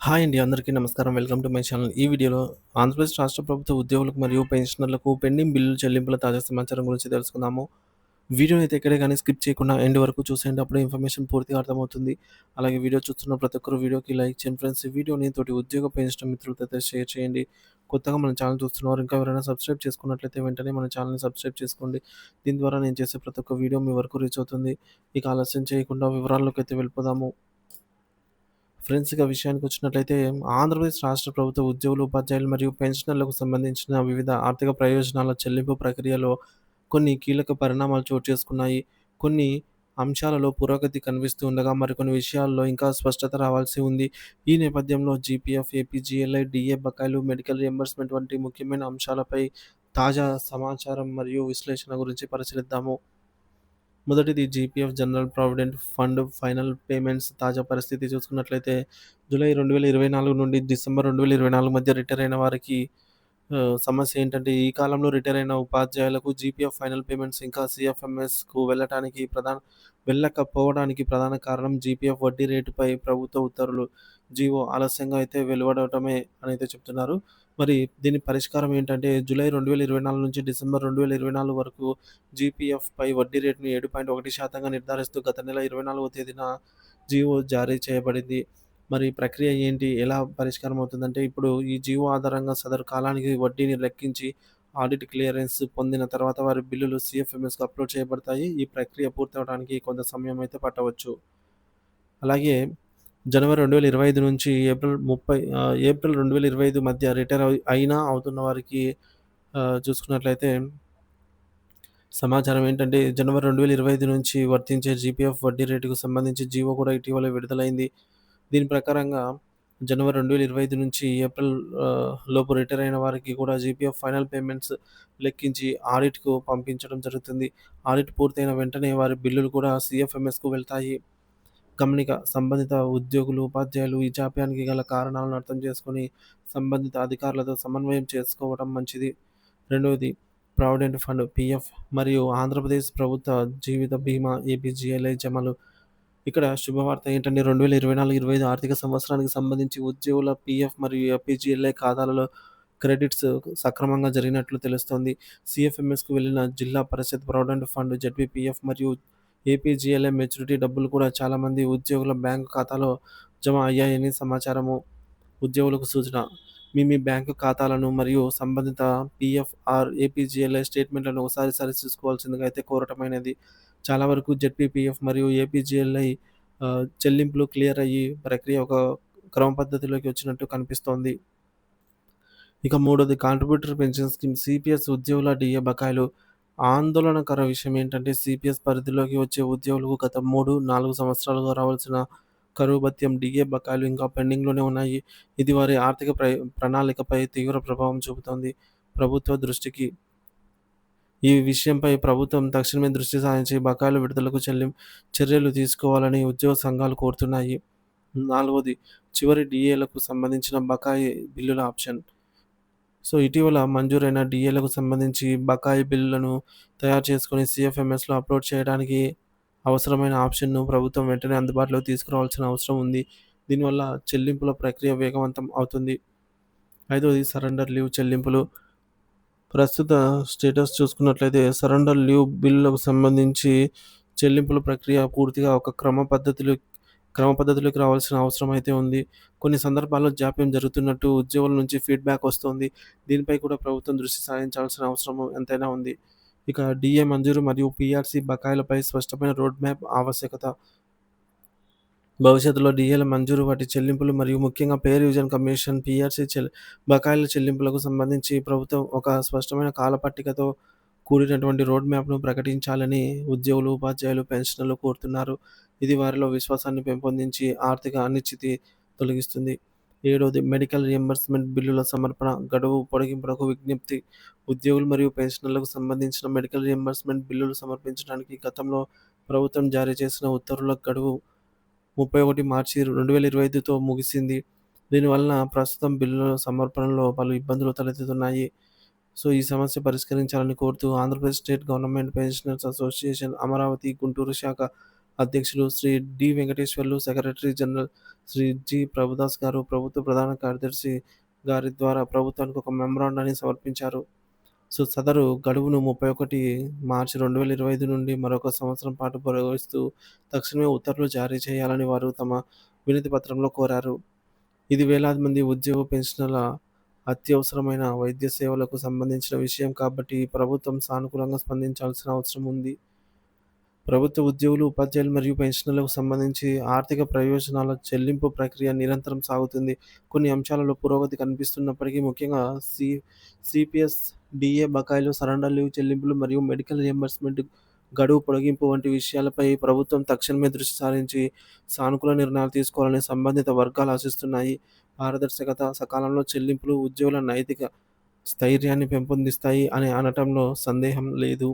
Hi అండి. అందరికీ నమస్కారం. Welcome to my channel. ఈ వీడియోలో ఆంధ్రప్రదేశ్ రాష్ట్ర ప్రభుత్వ ఉద్యోగులకు మరియు పెన్షనర్లకు పెండింగ్ బిల్లుల చెల్లింపుల తాజా సమాచారం గురించి తెలుసుకుందాము. వీడియోని అయితే ఎక్కడే కానీ స్కిప్ చేయకుండా ఎండ్ వరకు చూసేయండి. అప్పుడు ఇన్ఫర్మేషన్ పూర్తిగా అర్థమవుతుంది. అలాగే వీడియో చూస్తున్న ప్రతి ఒక్కరు వీడియోకి లైక్ చేయండి ఫ్రెండ్స్. ఈ వీడియోని తోటి ఉద్యోగ పెన్షన్ మిత్రులతో అయితే షేర్ చేయండి. కొత్తగా మన ఛానల్ చూస్తున్నవారు ఇంకా ఎవరైనా సబ్స్క్రైబ్ చేసుకున్నట్లయితే వెంటనే మన ఛానల్‌ని సబ్స్క్రైబ్ చేసుకోండి. దీని ద్వారా నేను చేసే ప్రతి ఒక్క వీడియో మీ వరకు రీచ్ అవుతుంది. ఇక ఆలస్యం చేయకుండా వివరాల్లోకి అయితే వెళ్ళిపోదాము. ఫ్రెండ్స్గా విషయానికి వచ్చినట్లయితే ఆంధ్రప్రదేశ్ రాష్ట్ర ప్రభుత్వ ఉద్యోగులు, ఉపాధ్యాయులు మరియు పెన్షనర్లకు సంబంధించిన వివిధ ఆర్థిక ప్రయోజనాల చెల్లింపు ప్రక్రియలో కొన్ని కీలక పరిణామాలు చోటు చేసుకున్నాయి. కొన్ని అంశాలలో పురోగతి కనిపిస్తూ ఉండగా, మరికొన్ని విషయాల్లో ఇంకా స్పష్టత రావాల్సి ఉంది. ఈ నేపథ్యంలో జీపీఎఫ్, ఏపీజీఎల్ఐ, డిఏ బకాయిలు, మెడికల్ రియంబర్స్‌మెంట్ వంటి ముఖ్యమైన అంశాలపై తాజా సమాచారం మరియు విశ్లేషణ గురించి పరిశీలిద్దాము. మొదటిది GPF general provident fund final payments తాజా పరిస్థితి చూసుకున్నట్లయితే జూలై 2024 నుండి డిసెంబర్ 2024 మధ్య రిటైర్ అయిన వారికి సమస్య ఏంటంటే ఈ కాలంలో రిటైర్ అయిన ఉపాధ్యాయులకు జీపీఎఫ్ ఫైనల్ పేమెంట్స్ ఇంకా సిఎఫ్ఎంఎస్కు వెళ్ళటానికి ప్రధాన వెళ్ళకపోవడానికి ప్రధాన కారణం జీపీఎఫ్ వడ్డీ రేటుపై ప్రభుత్వ ఉత్తర్వులు. జీవో ఆలస్యంగా అయితే వెలువడటమే అని అయితే చెప్తున్నారు. మరి దీని పరిష్కారం ఏంటంటే జూలై 2024 నుంచి డిసెంబర్ 2024 వరకు జీపీఎఫ్‌పై వడ్డీ రేటును 7.1% నిర్ధారిస్తూ గత నెల 24వ తేదీన జీవో జారీ చేయబడింది. మరి ప్రక్రియ ఏంటి? ఎలా పరిష్కారం అవుతుందంటే ఇప్పుడు ఈ జీవో ఆధారంగా సదరు కాలానికి వడ్డీని లెక్కించి ఆడిట్ క్లియరెన్స్ పొందిన తర్వాత వారి బిల్లులు సిఎఫ్ఎంఎస్కి అప్‌లోడ్ చేయబడతాయి. ఈ ప్రక్రియ పూర్తవడానికి కొంత సమయం అయితే పట్టవచ్చు. అలాగే జనవరి 2025 నుంచి ఏప్రిల్ 30 ఆహ్, ఏప్రిల్ 2025 మధ్య రిటైర్ అయి అయినా అవుతున్న వారికి ఆహ్, చూసుకున్నట్లయితే సమాచారం ఏంటంటే జనవరి 2025 నుంచి వర్తించే జీపీఎఫ్ వడ్డీ రేటుకు సంబంధించి జీవో కూడా ఇటీవలే విడుదలైంది. దీని ప్రకారంగా జనవరి 2025 నుంచి ఏప్రిల్ ఆహ్, లోపు రిటైర్ అయిన వారికి కూడా జీపీఎఫ్ ఫైనల్ పేమెంట్స్ లెక్కించి ఆడిట్‌కు పంపించడం జరుగుతుంది. ఆడిట్ పూర్తయిన వెంటనే వారి బిల్లులు కూడా సీఎఫ్ఎంఎస్‌కు వెళ్తాయి. గమనిక సంబంధిత ఉద్యోగులు, ఉపాధ్యాయులు ఈ జాప్యానికి గల కారణాలను అర్థం చేసుకొని సంబంధిత అధికారులతో సమన్వయం చేసుకోవడం మంచిది. రెండవది ప్రావిడెంట్ ఫండ్ పీఎఫ్ మరియు ఆంధ్రప్రదేశ్ ప్రభుత్వ జీవిత బీమా ఏపీజీఎల్ఐ జమలు. ఇక్కడ శుభవార్త ఏంటంటే 2024, 25 ఆర్థిక సంవత్సరానికి సంబంధించి ఉద్యోగుల పీఎఫ్ మరియు ఏపీజీఎల్ఐ ఖాతాలలో క్రెడిట్స్ సక్రమంగా జరిగినట్లు తెలుస్తోంది. సిఎఫ్ఎంఎస్కు వెళ్ళిన జిల్లా పరిషత్ ప్రావిడెంట్ ఫండ్, జెడ్పీపీఎఫ్ మరియు ఏపీజీఎల్ఐ మెచ్యూరిటీ డబ్బులు కూడా చాలా మంది ఉద్యోగుల బ్యాంకు ఖాతాలో జమ అయ్యాయని సమాచారము. ఉద్యోగులకు సూచన: మీ మీ బ్యాంకు ఖాతాలను మరియు సంబంధిత పీఎఫ్ ఆర్ ఏపీజీఎల్ఐ స్టేట్‌మెంట్‌లను ఒకసారి సరి చూసుకోవాల్సిందిగా అయితే కోరటమైనది. చాలా వరకు జెడ్పీపీఎఫ్ మరియు ఏపీజీఎల్ఐ చెల్లింపులు క్లియర్ అయ్యి ప్రక్రియ ఒక క్రమ పద్ధతిలోకి వచ్చినట్టు కనిపిస్తోంది. ఇక మూడోది కాంట్రిబ్యూటర్ పెన్షన్ స్కీమ్ సీపీఎస్ ఉద్యోగుల డిఏ బకాయిలు. ఆందోళనకర విషయం ఏంటంటే సిపిఎస్ పరిధిలోకి వచ్చే ఉద్యోగులకు గత 3, 4 సంవత్సరాలుగా రావాల్సిన కరువు భత్యం, డీఏ బకాయిలు ఇంకా పెండింగ్‌లోనే ఉన్నాయి. ఇది వారి ఆర్థిక ప్ర ప్రణాళికపై తీవ్ర ప్రభావం చూపుతోంది. ప్రభుత్వ దృష్టికి ఈ విషయంపై ప్రభుత్వం తక్షణమే దృష్టి సారించి బకాయిలు విడుదలకు చెల్లిం చర్యలు తీసుకోవాలని ఉద్యోగ సంఘాలు కోరుతున్నాయి. నాలుగోది చివరి డీఏలకు సంబంధించిన బకాయి బిల్లుల ఆప్షన్. సో, ఇటీవల మంజూరైన డిఏలకు సంబంధించి బకాయి బిల్లులను తయారు చేసుకుని సిఎఫ్ఎంఎస్లో అప్‌లోడ్ చేయడానికి అవసరమైన ఆప్షన్‌ను ప్రభుత్వం వెంటనే అందుబాటులో తీసుకురావాల్సిన అవసరం ఉంది. దీనివల్ల చెల్లింపుల ప్రక్రియ వేగవంతం అవుతుంది. ఐదవది సరెండర్ లీవ్ చెల్లింపులు. ప్రస్తుత స్టేటస్ చూసుకున్నట్లయితే సరెండర్ లీవ్ బిల్లులకు సంబంధించి చెల్లింపుల ప్రక్రియ పూర్తిగా ఒక క్రమ పద్ధతిలో క్రమ పద్ధతిలోకి రావాల్సిన అవసరం అయితే ఉంది. కొన్ని సందర్భాల్లో జాప్యం జరుగుతున్నట్టు ఉద్యోగుల నుంచి ఫీడ్‌బ్యాక్ వస్తోంది. దీనిపై కూడా ప్రభుత్వం దృష్టి సారించాల్సిన అవసరం ఎంతైనా ఉంది. ఇక డీఏ మంజూరు మరియు పీఆర్సీ బకాయిలపై స్పష్టమైన రోడ్ మ్యాప్ ఆవశ్యకత. భవిష్యత్తులో డిఏల మంజూరు, వాటి చెల్లింపులు మరియు ముఖ్యంగా పే రివిజన్ కమిషన్, పీఆర్సీ చెల్ బకాయిల చెల్లింపులకు సంబంధించి ప్రభుత్వం ఒక స్పష్టమైన కాలపట్టికతో కూడినటువంటి రోడ్ మ్యాప్‌ను ప్రకటించాలని ఉద్యోగులు, ఉపాధ్యాయులు, పెన్షనర్లు కోరుతున్నారు. ఇది వారిలో విశ్వాసాన్ని పెంపొందించి ఆర్థిక అనిశ్చితి తొలగిస్తుంది. ఏడోది మెడికల్ రియంబర్స్‌మెంట్ బిల్లుల సమర్పణ గడువు పొడిగింపునకు విజ్ఞప్తి. ఉద్యోగులు మరియు పెన్షనర్లకు సంబంధించిన మెడికల్ రియంబర్స్‌మెంట్ బిల్లులు సమర్పించడానికి గతంలో ప్రభుత్వం జారీ చేసిన ఉత్తర్వుల గడువు 31 మార్చి 2025తో ముగిసింది. దీనివలన ప్రస్తుతం బిల్లుల సమర్పణలో పలు ఇబ్బందులు తలెత్తుతున్నాయి. సో, ఈ సమస్య పరిష్కరించాలని కోరుతూ Andhra Pradesh state government pensioners association Amaravati, Guntur శాఖ అధ్యక్షులు Shri D. Venkateswarlu, secretary general Shri G. Prabhudas గారు ప్రభుత్వ ప్రధాన కార్యదర్శి గారి ద్వారా ప్రభుత్వానికి ఒక మెమరాండాన్ని సమర్పించారు. సో, సదరు గడువును 31 మార్చి 2025 నుండి మరొక సంవత్సరం పాటు పొడిగిస్తూ తక్షణమే ఉత్తర్వులు జారీ చేయాలని వారు తమ వినతి పత్రంలో కోరారు. ఇది వేలాది మంది ఉద్యోగ పెన్షనర్ల అత్యవసరమైన వైద్య సేవలకు సంబంధించిన విషయం కాబట్టి ప్రభుత్వం సానుకూలంగా స్పందించాల్సిన అవసరం ఉంది. ప్రభుత్వ ఉద్యోగులు, ఉపాధ్యాయులు మరియు పెన్షనర్లకు సంబంధించి ఆర్థిక ప్రయోజనాల చెల్లింపు ప్రక్రియ నిరంతరం సాగుతుంది. కొన్ని అంశాలలో పురోగతి కనిపిస్తున్నప్పటికీ ముఖ్యంగా సి సిపిఎస్, డిఏ బకాయిలు, సరెండర్ లీవ్ చెల్లింపులు మరియు మెడికల్ రియంబర్స్‌మెంట్ గడువు పొడిగింపు వంటి విషయాలపై ప్రభుత్వం తక్షణమే దృష్టి సారించి సానుకూల నిర్ణయాలు తీసుకోవాలని సంబంధిత వర్గాలు ఆశిస్తున్నాయి. పారదర్శకత, సకాలంలో చెల్లింపులు ఉద్యోగుల నైతిక స్థైర్యాన్ని పెంపొందిస్తాయి అని అనటంలో సందేహం లేదు.